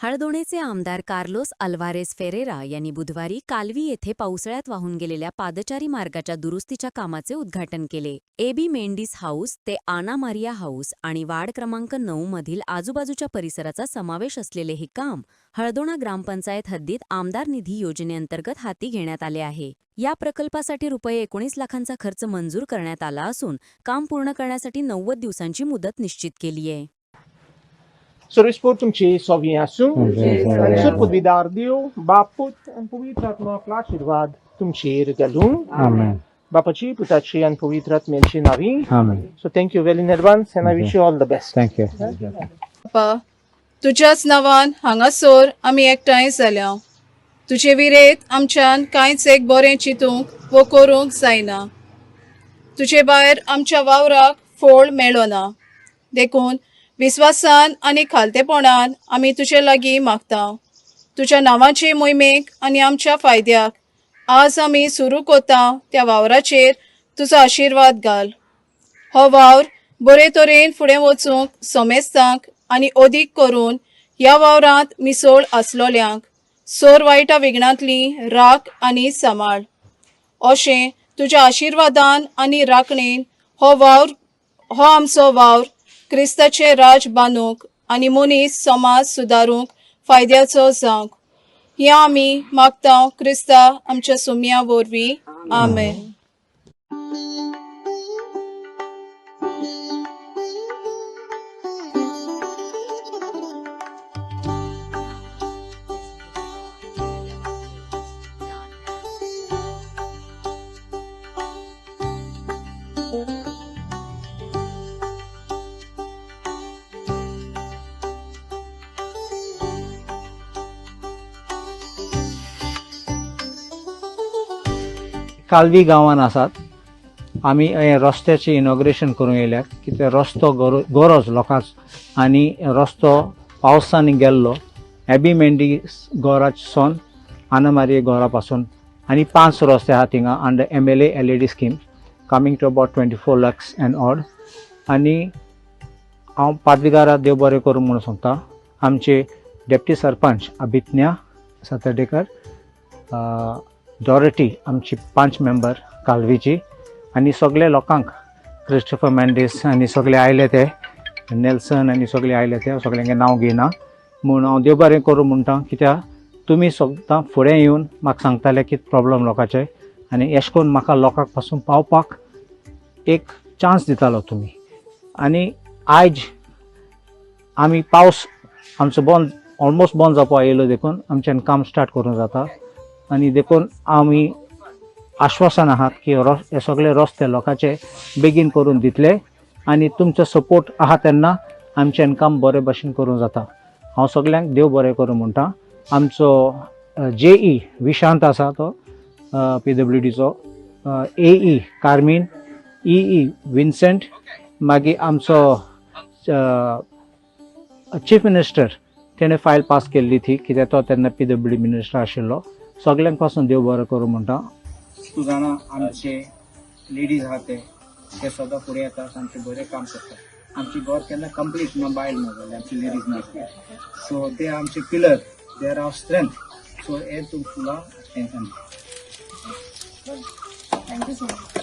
हळदोणेचे आमदार Carlos Alvarez Ferreira यांनी बुधवारी कालवी येथे पावसाळ्यात वाहून गेलेल्या पादचारी मार्गाच्या दुरुस्तीच्या कामाचे उद्घाटन केले. एबी मेंडिस हाऊस ते आना मारिया हाऊस आणि वार्ड क्रमांक नऊ मधील आजूबाजूच्या परिसराचा समावेश असलेले हे काम हळदोणा ग्रामपंचायत हद्दीत आमदार निधी योजनेअंतर्गत हाती घेण्यात आले आहे. या प्रकल्पासाठी रुपये एकोणीस लाखांचा खर्च मंजूर करण्यात आला असून काम पूर्ण करण्यासाठी नव्वद दिवसांची मुदत निश्चित केली आहे Să răspund तुमचे soviasun, Amen. să put vidar dio, baput, în puvitrat mă plașirvad तुमचे regalun, Amen. bapaci putaci în puvitrat menșinavi. Amen. So thank you well in advance and I wish you all the best. Thank you. बाप्पा तुझ्याच नांवान हांगासर आमी एकठांय जाल्या तुजे विरेत आमच्यान कांयच एक बरें चिंतूंक वो करूंक जायना तुजे भायर आमच्या वावराक फोळ मेळ्ळो ना देखून विस्वासान आनी खालतेपणान आमी तुजे लागीं मागता तुज्या नांवाचे मोहिमेक आनी आमच्या फायद्याक आज आमी सुरू कोता त्या वावराचेर तुजो आशिर्वाद घाल. हो वावर बरे तरेन फुडें वचूंक समेस्तांक आनी अदीक करून ह्या वावरांत मिसळ आसलोल्यांक सोर वायटा विघ्नांतली राख आनी सांबाळ. अशें तुज्या आशिर्वादान आनी राखणेन हो वावर हो आमचो वावर क्रिस्ताचे राज बांदूंक आनी मनीस समाज सुदारूंक फायद्याचो जावंक. हें आमी मागता क्रिस्ता आमच्या सुम्या वरवीं. आमेन. कालवी गांवान आसात. आमी हे रस्त्याचे इनॉग्रेशन करूंक येयल्यात कित्याक रस्तो गर गरज लोकांचो आनी रस्तो पावसांनी गेल्लो. एबी मेंडी गोरासून आनमारी गोरा पासून आनी पांच रस्ते आहा थिंगा under M L L E D scheme coming to about twenty four lakhs and odd आनी हांव पाद्रीगारा देव बरें करूं म्हणून सांगता आमचे डेप्टी सरपंच अभिज्ञा सातर्डेकर डॉरेटी आमची पांच मेंबर कालवीची आनी सगळे लोकांक क्रिस्टोफर मँडीस आनी सगळे आयले ते नेल्सन आनी सगळे आयले ते सगळ्यांचे नांव घेयना म्हूण हांव देव बरें करूं म्हणटा कित्याक तुमी सदां फुडें येवन म्हाका सांगताले कितें प्रॉब्लम लोकांचे आनी अशें करून म्हाका लोकांकपासून पावपाक एक चान्स दितालो तुमी आनी आयज आमी पावस आमचो बंद ऑलमोस्ट बंद जावपा येयलो देखून आमच्यान काम स्टार्ट करूंक जाता. आनी देखून आमी आश्वासन आहात की रस हे सगळे रस्ते लोकांचे बेगीन करून दितले आनी तुमचो सपोर्ट आहा तेन्ना आमचें काम बरे भशेन करूंक जाता. हांव सगल्यांक देव बरें करूं म्हणटा. आमचो जे ई विशांत आसा तो P W डीचो A E Carmine E E Vincent मागीर आमचो चीफ मिनिस्टर तेणें फायल पास केल्ली ती कित्याक तो तेन्ना पी डब्ल्यू डी मिनिस्टर आशिल्लो. सगळ्यांपासून देव बरं करू म्हणटा सुजाणा आमचे लेडीज आहात ते सदां फुडें येतात आमचे बरें काम करतात. आमची घर केन्ना कंप्लीट ना बायल ना जाली आमची लेडीज ना सो ते आमचे pillar they are our strength so हे तुम फुलां टेंशन थँक्यू सो मच